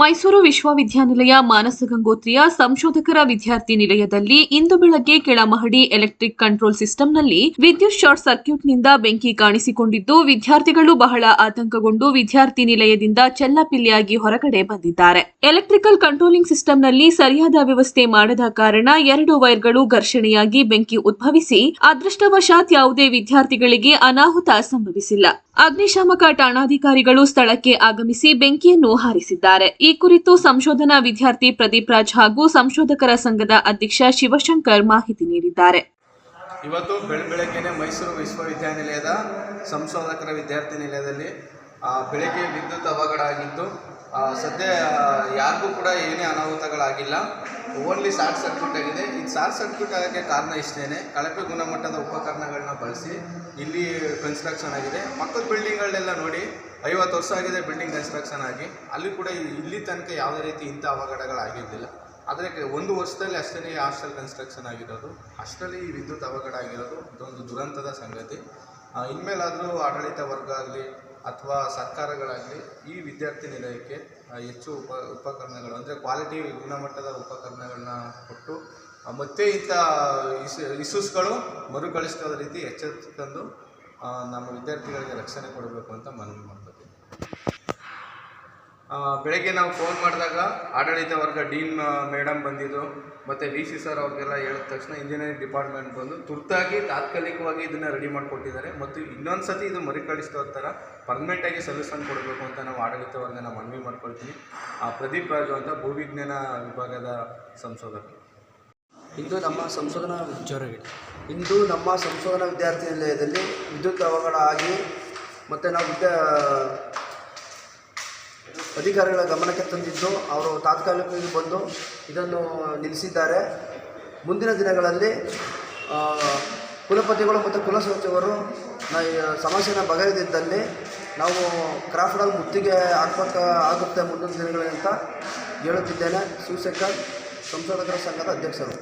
ಮೈಸೂರು ವಿಶ್ವವಿದ್ಯಾನಿಲಯ ಮಾನಸ ಗಂಗೋತ್ರಿಯ ಸಂಶೋಧಕರ ವಿದ್ಯಾರ್ಥಿ ನಿಲಯದಲ್ಲಿ ಇಂದು ಬೆಳಗ್ಗೆ ಕೆಳಮಹಡಿ ಎಲೆಕ್ಟ್ರಿಕ್ ಕಂಟ್ರೋಲ್ ಸಿಸ್ಟಂನಲ್ಲಿ ವಿದ್ಯುತ್ ಶಾರ್ಟ್ ಸರ್ಕ್ಯೂಟ್ನಿಂದ ಬೆಂಕಿ ಕಾಣಿಸಿಕೊಂಡಿದ್ದು, ವಿದ್ಯಾರ್ಥಿಗಳು ಬಹಳ ಆತಂಕಗೊಂಡು ವಿದ್ಯಾರ್ಥಿ ನಿಲಯದಿಂದ ಚೆಲ್ಲಪಿಲ್ಲಿಯಾಗಿ ಹೊರಗಡೆ ಬಂದಿದ್ದಾರೆ. ಎಲೆಕ್ಟ್ರಿಕಲ್ ಕಂಟ್ರೋಲಿಂಗ್ ಸಿಸ್ಟಂನಲ್ಲಿ ಸರಿಯಾದ ವ್ಯವಸ್ಥೆ ಮಾಡದ ಕಾರಣ ಎರಡು ವೈರ್ಗಳು ಘರ್ಷಣೆಯಾಗಿ ಬೆಂಕಿ ಉದ್ಭವಿಸಿ, ಅದೃಷ್ಟವಶಾತ್ ಯಾವುದೇ ವಿದ್ಯಾರ್ಥಿಗಳಿಗೆ ಅನಾಹುತ ಸಂಭವಿಸಿಲ್ಲ. ಅಗ್ನಿಶಾಮಕ ಠಾಣಾಧಿಕಾರಿಗಳು ಸ್ಥಳಕ್ಕೆ ಆಗಮಿಸಿ ಬೆಂಕಿಯನ್ನು ಹಾರಿಸಿದ್ದಾರೆ. ಈ ಕುರಿತು ಸಂಶೋಧನಾ ವಿದ್ಯಾರ್ಥಿ ಪ್ರದೀಪ್ ರಾಜ್ ಹಾಗೂ ಸಂಶೋಧಕರ ಸಂಘದ ಅಧ್ಯಕ್ಷ ಶಿವಶಂಕರ್ ಮಾಹಿತಿ ನೀಡಿದ್ದಾರೆ. ಇವತ್ತು ಬೆಳಗ್ಗೆ ಮೈಸೂರು ವಿಶ್ವವಿದ್ಯಾನಿಲಯದ ಸಂಶೋಧಕರ ವಿದ್ಯಾರ್ಥಿ ನಿಲಯದಲ್ಲಿ ಬೆಳಗ್ಗೆ ವಿದ್ಯುತ್ ಅವಘಡ ಆಗಿದ್ದು ಸದ್ಯ ಯಾರಿಗೂ ಕೂಡ ಏನೇ ಅನಾಹುತಗಳಾಗಿಲ್ಲ. ಓನ್ಲಿ ಶಾರ್ಟ್ ಸರ್ಕ್ಯೂಟ್ ಆಗಿದೆ. ಈ ಶಾರ್ಟ್ ಸರ್ಕ್ಯೂಟ್ ಆಗೋಕ್ಕೆ ಕಾರಣ ಇಷ್ಟೇ ಕಳಪೆ ಗುಣಮಟ್ಟದ ಉಪಕರಣಗಳನ್ನ ಬಳಸಿ ಇಲ್ಲಿ ಕನ್ಸ್ಟ್ರಕ್ಷನ್ ಆಗಿದೆ. ಪಕ್ಕದ ಬಿಲ್ಡಿಂಗ್ಗಳನ್ನೆಲ್ಲ ನೋಡಿ, ಐವತ್ತು ವರ್ಷ ಆಗಿದೆ ಬಿಲ್ಡಿಂಗ್ ಕನ್ಸ್ಟ್ರಕ್ಷನ್ ಆಗಿ. ಅಲ್ಲಿ ಕೂಡ ಇಲ್ಲಿ ತನಕ ಯಾವುದೇ ರೀತಿ ಇಂಥ ಅವಘಡಗಳಾಗಿದ್ದಿಲ್ಲ ಆದರೆ ಒಂದು ವರ್ಷದಲ್ಲಿ ಅಷ್ಟೇ ಹಾಸ್ಟೆಲ್ ಕನ್ಸ್ಟ್ರಕ್ಷನ್ ಆಗಿರೋದು. ಅಷ್ಟರಲ್ಲಿ ಈ ವಿದ್ಯುತ್ ಅವಘಡ ಆಗಿರೋದು. ಇದೊಂದು ದುರಂತದ ಸಂಗತಿ. ಇನ್ಮೇಲಾದರೂ ಆಡಳಿತ ವರ್ಗ ಆಗಲಿ ಅಥವಾ ಸರ್ಕಾರಗಳಾಗಲಿ ಈ ವಿದ್ಯಾರ್ಥಿ ನಿಲಯಕ್ಕೆ ಹೆಚ್ಚು ಉಪ ಉಪಕರಣಗಳು ಅಂದರೆ ಕ್ವಾಲಿಟಿ ಗುಣಮಟ್ಟದ ಉಪಕರಣಗಳನ್ನ ಕೊಟ್ಟು ಮತ್ತೆ ಇಂಥ ಇಸ್ ಇಶ್ಯೂಸ್ಗಳು ಮರುಕಳಿಸದ ರೀತಿ ಎಚ್ಚೆತ್ತು ತಂದು ನಮ್ಮ ವಿದ್ಯಾರ್ಥಿಗಳಿಗೆ ರಕ್ಷಣೆ ಕೊಡಬೇಕು ಅಂತ ಮನವಿ ಮಾಡ್ಕೊತೀನಿ. ಆ, ಬೆಳಗ್ಗೆ ನಾವು ಫೋನ್ ಮಾಡಿದಾಗ ಆಡಳಿತ ವರ್ಗ ಡೀನ್ ಮೇಡಮ್ ಬಂದಿದ್ದು ಮತ್ತು ವಿ ಸಿ ಸರ್ ಅವ್ರಿಗೆಲ್ಲ ಹೇಳಿದ ತಕ್ಷಣ ಇಂಜಿನಿಯರಿಂಗ್ ಡಿಪಾರ್ಟ್ಮೆಂಟ್ ಬಂದು ತುರ್ತಾಗಿ ತಾತ್ಕಾಲಿಕವಾಗಿ ಇದನ್ನು ರೆಡಿ ಮಾಡಿಕೊಟ್ಟಿದ್ದಾರೆ. ಮತ್ತು ಇನ್ನೊಂದು ಸತಿ ಇದು ಮರುಕಳಿಸ್ತೋ ಥರ ಪರ್ಮನೆಂಟಾಗಿ ಸೊಲ್ಯೂಷನ್ ಕೊಡಬೇಕು ಅಂತ ನಾವು ಆಡಳಿತ ವರ್ಗನ ಮನವಿ ಮಾಡ್ಕೊಳ್ತೀನಿ. ಆ, ಪ್ರದೀಪ್ ರಾಜು ಅಂತ ಭೂವಿಜ್ಞಾನ ವಿಭಾಗದ ಸಂಶೋಧಕ. ಇಂದು ನಮ್ಮ ಸಂಶೋಧನಾ ಇಂದು ನಮ್ಮ ಸಂಶೋಧನಾ ವಿದ್ಯಾರ್ಥಿ ನಿಲಯದಲ್ಲಿ ವಿದ್ಯುತ್ ಅವಘಡ ಆಗಿ ಮತ್ತು ನಾವು ವಿದ್ಯಾ ಅಧಿಕಾರಿಗಳ ಗಮನಕ್ಕೆ ತಂದಿದ್ದು, ಅವರು ತಾತ್ಕಾಲಿಕವಾಗಿ ಬಂದು ಇದನ್ನು ನಿಲ್ಲಿಸಿದ್ದಾರೆ. ಮುಂದಿನ ದಿನಗಳಲ್ಲಿ ಕುಲಪತಿಗಳು ಮತ್ತು ಕುಲಸಚಿವರು ಸಮಸ್ಯೆನ ಬಗೆಹರಿದಿದ್ದಲ್ಲಿ ನಾವು ಕ್ರಾಫ್ಟ್ನಲ್ಲಿ ಮುತ್ತಿಗೆ ಹಾಕ್ಬೇಕ, ಆಗುತ್ತೆ ಮುಂದಿನ ದಿನಗಳಲ್ಲಿ ಅಂತ ಹೇಳುತ್ತಿದ್ದೇನೆ. ಶಿವಶಂಕರ್ ಸಂಶೋಧಕರ ಸಂಘದ ಅಧ್ಯಕ್ಷರು.